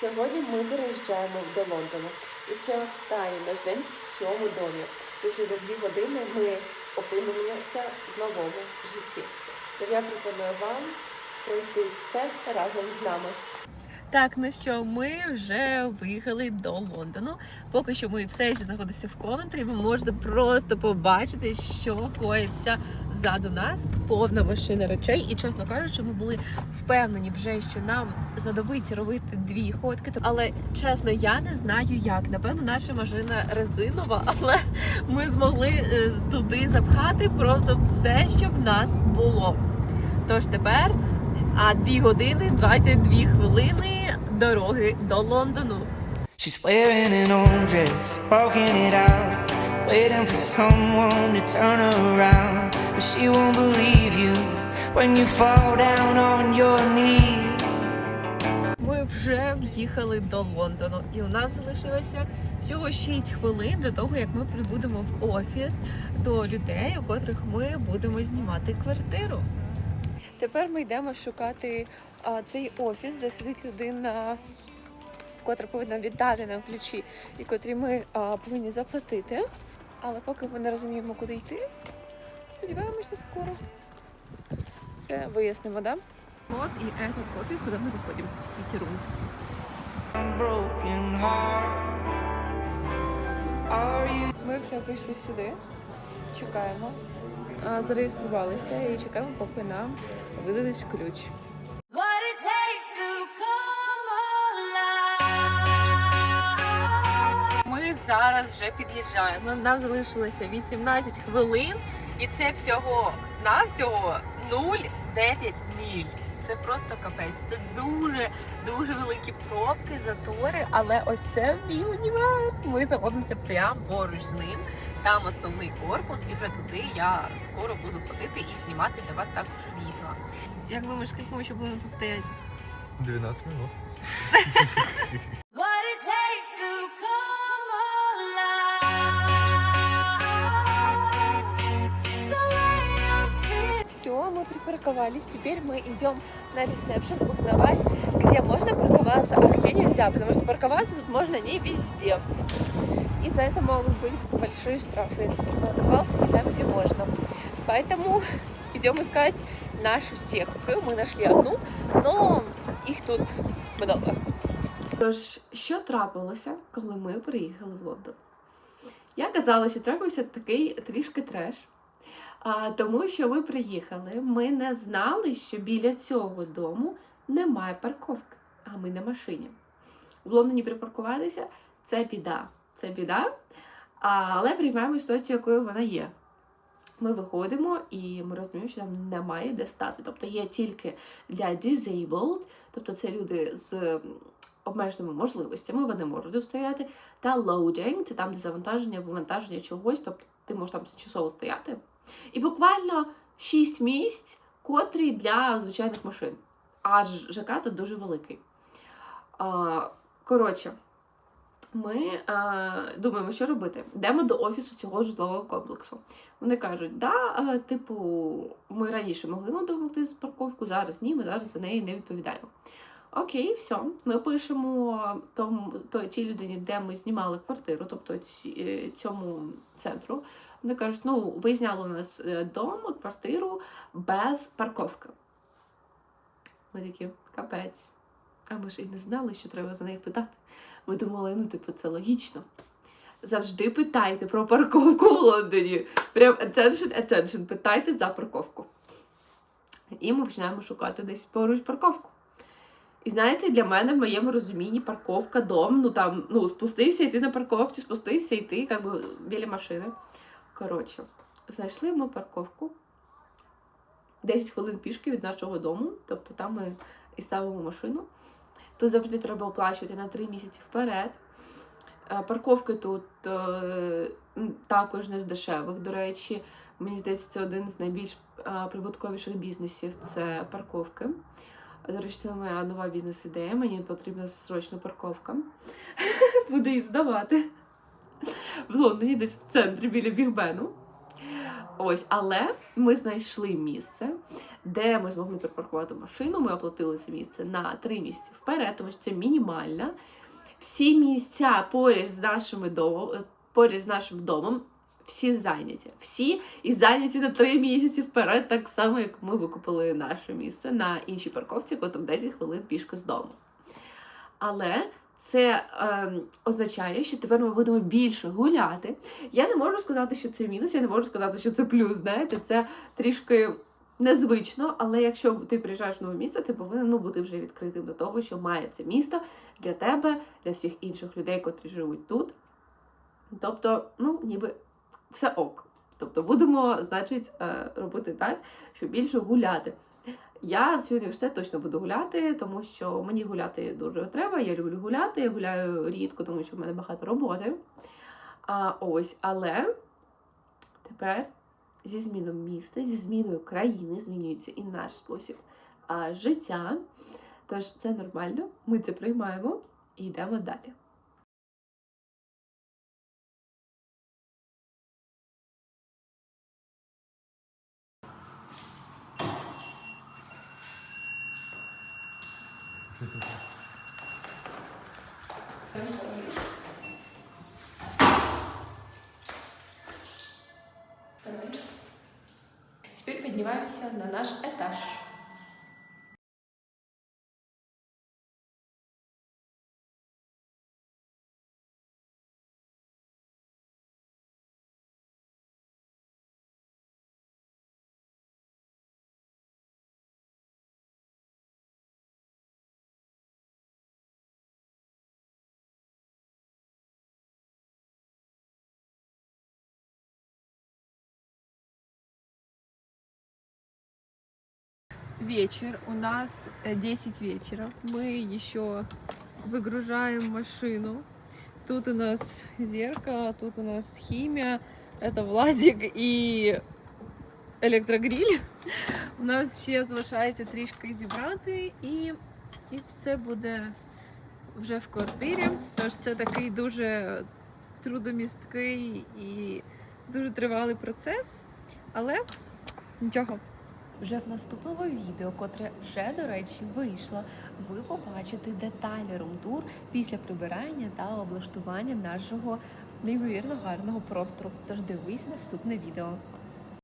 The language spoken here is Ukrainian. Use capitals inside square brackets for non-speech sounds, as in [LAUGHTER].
Сьогодні ми переїжджаємо до Лондона, і це останній наш день в цьому домі. І вже за дві години ми опинимося в новому житті. Тож я пропоную вам пройти це разом з нами. Так, ну що, ми вже виїхали до Лондону. Поки що ми все ще знаходимося в Ковентрі. Ви можете просто побачити, що коїться ззаду нас. Повна машина речей. І чесно кажучи, ми були впевнені вже, що нам знадобиться робити дві ходки. Але чесно, я не знаю як. Напевно, наша машина резинова, [LAUGHS] але ми змогли е, туди запхати просто все, що в нас було. Тож тепер а 2 години 22 хвилини дороги до Лондону. She's wearing an old dress, walking it out, waiting for someone to turn her around. But she won't believe you when you fall down on your knees. Ми вже в'їхали до Лондону, і у нас залишилося всього 6 хвилин до того, як ми прибудемо в офіс до людей, у котрих ми будемо знімати квартиру. Тепер ми йдемо шукати а, цей офіс, де сидить людина, котра повинна віддати нам ключі, і котрі ми а, повинні заплатити. Але поки ми не розуміємо, куди йти, сподіваємося, скоро це вияснимо, да? От і этот офіс, куди ми заходимо. City Rooms. Ми вже прийшли сюди, чекаємо, зареєструвалися і чекаємо, поки нам видадуть ключ. Ми зараз вже під'їжджаємо. Нам залишилося 18 хвилин, і це всього на всього 0,9 міль. Це просто капець. Це дуже дуже великі пробки, затори. Але ось це мій універ. Ми знаходимося прямо поруч з ним. Там основний корпус, і вже туди я скоро буду ходити і знімати для вас також відео. Як думаєш, скільки ми ще будемо тут стояти? 12 минут. [LAUGHS] Все, мы припарковались. Теперь мы идем на ресепшн узнавать, где можно парковаться, а где нельзя. Потому что парковаться тут можно не везде. И за это могут быть большие штрафы, если парковался не там, где можно. Поэтому идем искать нашу секцию. Мы нашли одну, но їх тут много. Тож, що трапилося, коли ми приїхали в Лондон? Я казала, що трапився такий трішки треш. А, тому що ми приїхали, ми не знали, що біля цього дому немає парковки, а ми на машині. В Лондоні припаркуватися це біда. Це біда, але приймаємо ситуацію, якою вона є. Ми виходимо і ми розуміємо, що там немає де стати. Тобто є тільки для disabled, тобто це люди з обмеженими можливостями, вони можуть тут стояти. Та loading, це там, де завантаження, вивантаження чогось, тобто ти можеш там тимчасово стояти. І буквально 6 місць, котрі для звичайних машин. А ЖК тут дуже великий. А, коротше, ми а, думаємо, що робити. Йдемо до офісу цього житлового комплексу. Вони кажуть, да, а, типу, ми раніше могли вам допомогти з парковку, зараз ні, ми зараз за неї не відповідаємо. Окей, все. Ми пишемо тому, то, тій людині, де ми знімали квартиру, тобто е, цьому центру. Вони кажуть, ну, ви зняли у нас е, дом, квартиру без парковки. Ми такі, капець. А ми ж і не знали, що треба за неї питати. Ми думали, ну, типу, це логічно. Завжди питайте про парковку в Лондоні. Прям attention, attention, питайте за парковку. І ми починаємо шукати десь поруч парковку. І знаєте, для мене в моєму розумінні парковка, дом, ну там, ну, спустився йти на парковці, спустився йти, як би біля машини. Коротше, знайшли ми парковку 10 хвилин пішки від нашого дому, тобто там ми і ставимо машину. Тут завжди треба оплачувати на 3 місяці вперед. Е, Парковки тут е, також не з дешевих. До речі, мені здається, це один з найбільш е, прибутковіших бізнесів це парковки. До речі, це моя нова бізнес-ідея. Мені потрібна срочно парковка. [LAUGHS] Буду її здавати в Лондоні, десь в центрі біля Бігбену. Ось, але Ми знайшли місце, де ми змогли припаркувати машину. Ми оплатили це місце на три місяці вперед, тому що це мінімально. Всі місця поряд з нашими домом, поряд з нашим домом. Всі зайняті, всі і зайняті на три місяці вперед, так само як ми викупили наше місце на іншій парковці, котом 10 хвилин пішки з дому. Але це ем, означає, що тепер ми будемо більше гуляти. Я не можу сказати, що це мінус, я не можу сказати, що це плюс. Знаєте, це трішки незвично, але якщо ти приїжджаєш в нове місце, ти повинен ну, бути вже відкритим до того, що має це місто для тебе, для всіх інших людей, котрі живуть тут. Тобто, ну, ніби все ок. Тобто будемо, значить, е, робити так, щоб більше гуляти. Я в цей університет точно буду гуляти, тому що мені гуляти дуже треба. Я люблю гуляти. Я гуляю рідко, тому що в мене багато роботи. А, ось, але тепер зі зміною міста, зі зміною країни змінюється і наш спосіб життя. Тож це нормально, ми це приймаємо і йдемо далі. Теперь поднимаемся на наш этаж. Вечер, у нас э, 10 вечера. Мы еще выгружаем машину. Тут у нас зеркало, тут у нас химия, это Владик і електрогриль. У нас ще залишається трішки зібрати і, і все буде вже в квартирі. Тож це такий дуже трудомісткий і дуже тривалий процес, але нічого. Вже в наступному відео, котре вже, до речі, вийшло, ви побачите деталі румтур після прибирання та облаштування нашого неймовірно гарного простору. Тож дивись наступне відео.